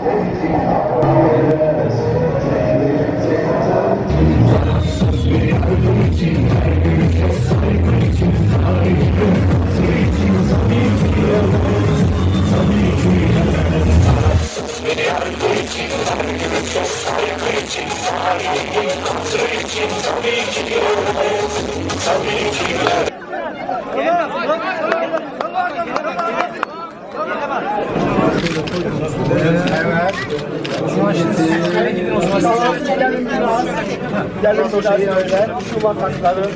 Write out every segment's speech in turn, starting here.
Tabii ki. Tabii ki. Tabii ki. Gelin şöyle. Şu makasları.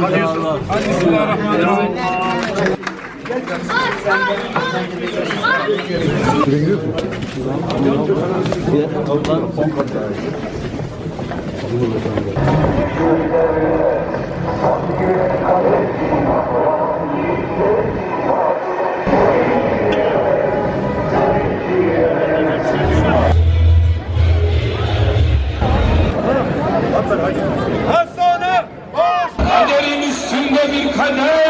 Kaderin üstünde bir kader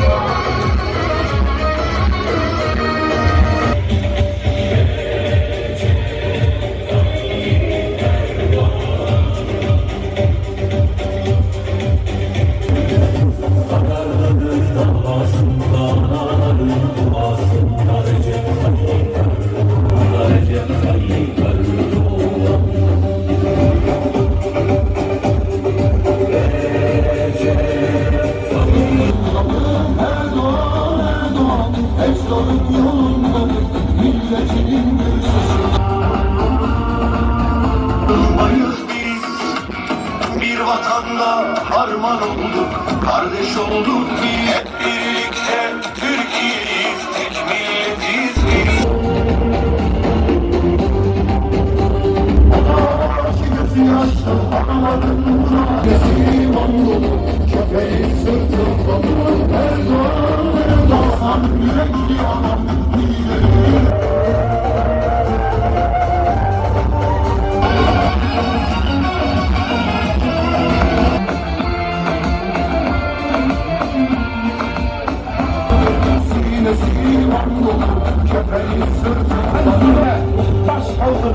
Thank you. Harman olduk Kardeş olduk. Biz Hep birlikte Türkiye'yiz Tek milletiz biz yaşlı anaların buna Gözü dolu Köpeği sırtında Erdoğan Erdoğan Yürekli adam Sinesi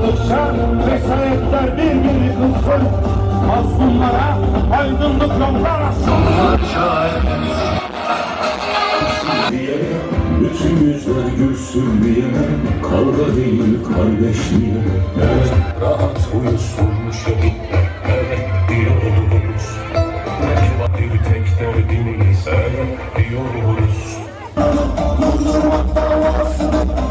kaldırdıkça vesayetler birbirini kılsın. Mazlumlara aydınlık yollar açsın. Bütün yüzler gülsün diye Kavga değil kardeşliğe. Evet. Rahat uyusun şehit. Evet diyoruz. Bir tek derdimiz Evet diyoruz. Adamaki gözü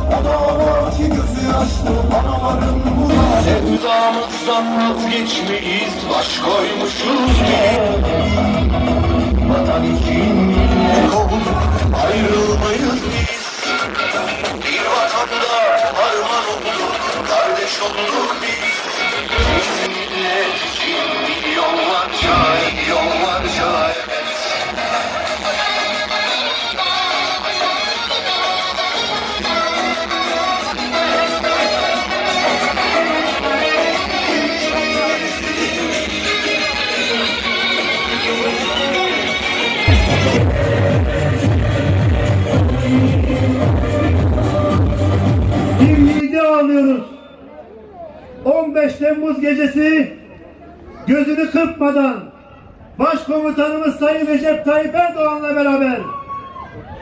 yaşlı anaların buna Sevdamızdan vazgeçmeyiz Baş koymuşuz Vatan için millet Ayrılmayız biz Bir vatanda harman olduk Kardeş olduk Temmuz gecesi gözünü kırpmadan Başkomutanımız Sayın Recep Tayyip Erdoğan'la beraber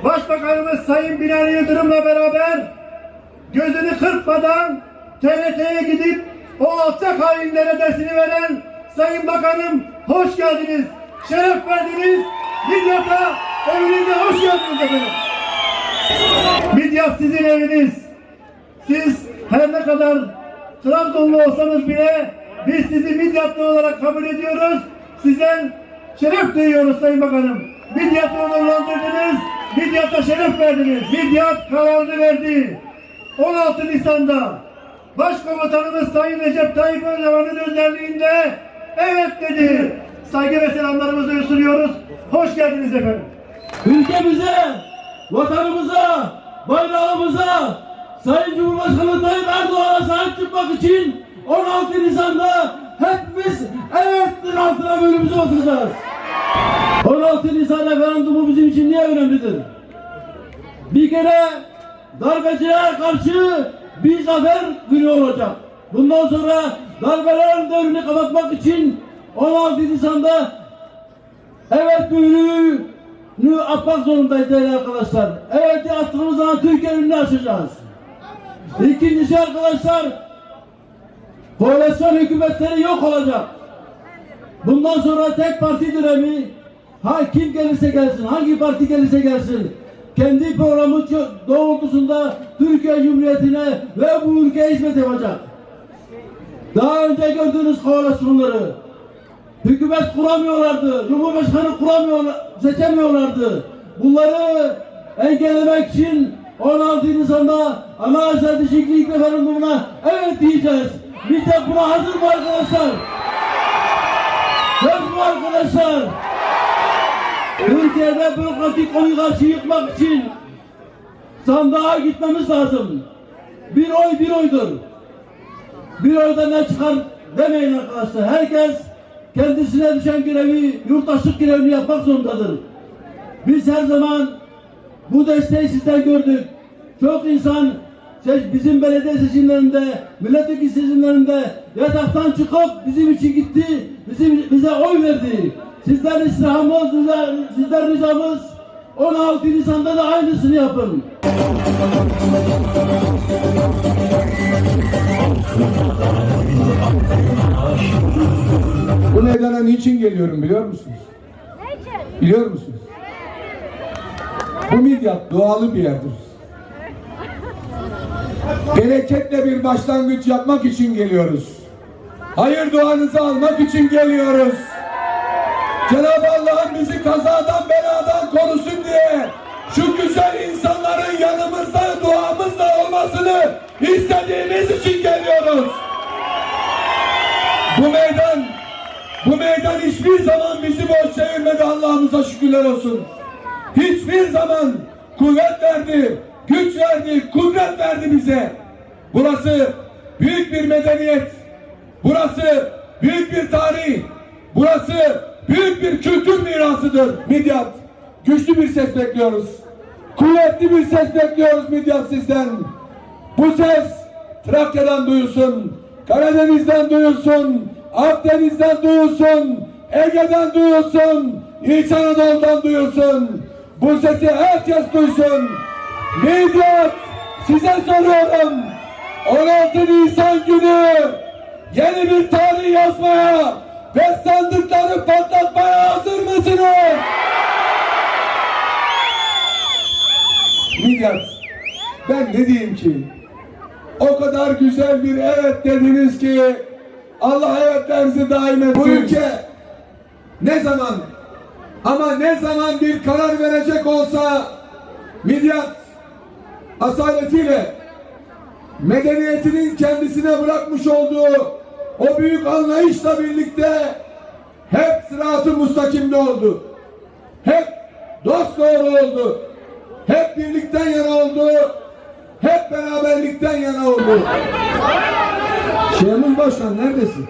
Başbakanımız Sayın Binali Yıldırım'la beraber gözünü kırpmadan TRT'ye gidip o alçak hainlere dersini veren Sayın Bakanım hoş geldiniz. Şeref verdiniz. Midyat'a evinize hoş geldiniz efendim. Midyat sizin eviniz. Siz her ne kadar Trabzonlu olsanız bile biz sizi Midyatlı olarak kabul ediyoruz. Sizden şeref duyuyoruz Sayın Bakanım. Midyat'ı onurlandırdınız, Midyat'a şeref verdiniz. Midyat kararını verdi. 16 Nisan'da Başkomutanımız Sayın Recep Tayyip Erdoğan'ın önderliğinde evet dedi. Saygı ve selamlarımızı sunuyoruz. Hoş geldiniz efendim. ülkemize, vatanımıza, bayrağımıza, Sayın Cumhurbaşkanı Tayyip Erdoğan'a sahip çıkmak için 16 Nisan'da hepimiz evet'in altına bölümümüze oturacağız. 16 Nisan referandumu bizim için niye önemlidir? Bir kere darbeciye karşı bir zafer günü olacak. Bundan sonra darbelerin devrini kapatmak için 16 Nisan'da Evet büyüğünü atmak zorundayız değerli arkadaşlar. Evet attığımız zaman Türkiye önünü açacağız. İkincisi arkadaşlar koalisyon hükümetleri yok olacak. Bundan sonra tek parti dönemi ha kim gelirse gelsin, hangi parti gelirse gelsin kendi programı doğrultusunda Türkiye Cumhuriyeti'ne ve bu ülkeye hizmet yapacak. Daha önce gördüğünüz koalisyonları Hükümet kuramıyorlardı. Cumhurbaşkanı kuramıyorlar, seçemiyorlardı. Bunları engellemek için 16 Nisan'da anayasa değişiklik referandumuna evet diyeceğiz. De buna hazır mı arkadaşlar? Söz mü arkadaşlar? Türkiye'de bürokratik oligarşi yıkmak için sandığa gitmemiz lazım. Bir oy bir oydur. Bir oyda ne çıkar demeyin arkadaşlar. Herkes kendisine düşen görevi, yurttaşlık görevini yapmak zorundadır. Biz her zaman bu desteği sizden gördük. Çok insan se- bizim belediye seçimlerinde, milletvekili seçimlerinde yataktan çıkıp bizim için gitti, bizim bize oy verdi. Sizden istirhamımız, sizden- sizden ricamız 16 Nisan'da da aynısını yapın. Bu meydana niçin geliyorum biliyor musunuz? Biliyor musunuz? Bu midyat doğalı bir yerdir. Bereketle bir başlangıç yapmak için geliyoruz. Hayır duanızı almak için geliyoruz. Cenab-ı Allah'ın bizi kazadan beladan korusun diye şu güzel insanların yanımızda duamızla olmasını istediğimiz için geliyoruz. Bu meydan bu meydan hiçbir zaman bizi boş çevirmedi Allah'ımıza şükürler olsun. Hiçbir zaman kuvvet verdi, güç verdi, kudret verdi bize. Burası büyük bir medeniyet. Burası büyük bir tarih. Burası büyük bir kültür mirasıdır Midyat. Güçlü bir ses bekliyoruz. Kuvvetli bir ses bekliyoruz Midyat sizden. Bu ses Trakya'dan duyulsun, Karadeniz'den duyulsun, Akdeniz'den duyulsun, Ege'den duyulsun, İç Anadolu'dan duyulsun. Bu sesi herkes duysun. Midyat size soruyorum. 16 Nisan günü yeni bir tarih yazmaya ve sandıkları patlatmaya hazır mısınız? Midyat ben ne diyeyim ki? O kadar güzel bir evet dediniz ki Allah hayatlarınızı daim etsin. Bu ülke ne zaman ama ne zaman bir karar verecek olsa Midyat asaletiyle medeniyetinin kendisine bırakmış olduğu o büyük anlayışla birlikte hep sıratı mustakimde oldu. Hep dost doğru oldu. Hep birlikten yana oldu. Hep beraberlikten yana oldu. Şehmuz Başkan neredesin?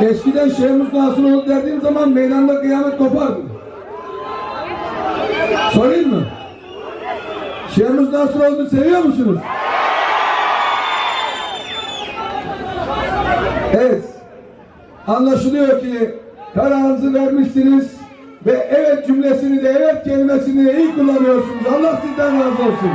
Eskiden Şehmuz Nasıroğlu dediğim zaman meydanda kıyamet kopardı. Sorayım mı? Şehmuz Nasıroğlu'nu seviyor musunuz? Evet. Anlaşılıyor ki kararınızı vermişsiniz ve evet cümlesini de evet kelimesini de iyi kullanıyorsunuz. Allah sizden razı olsun.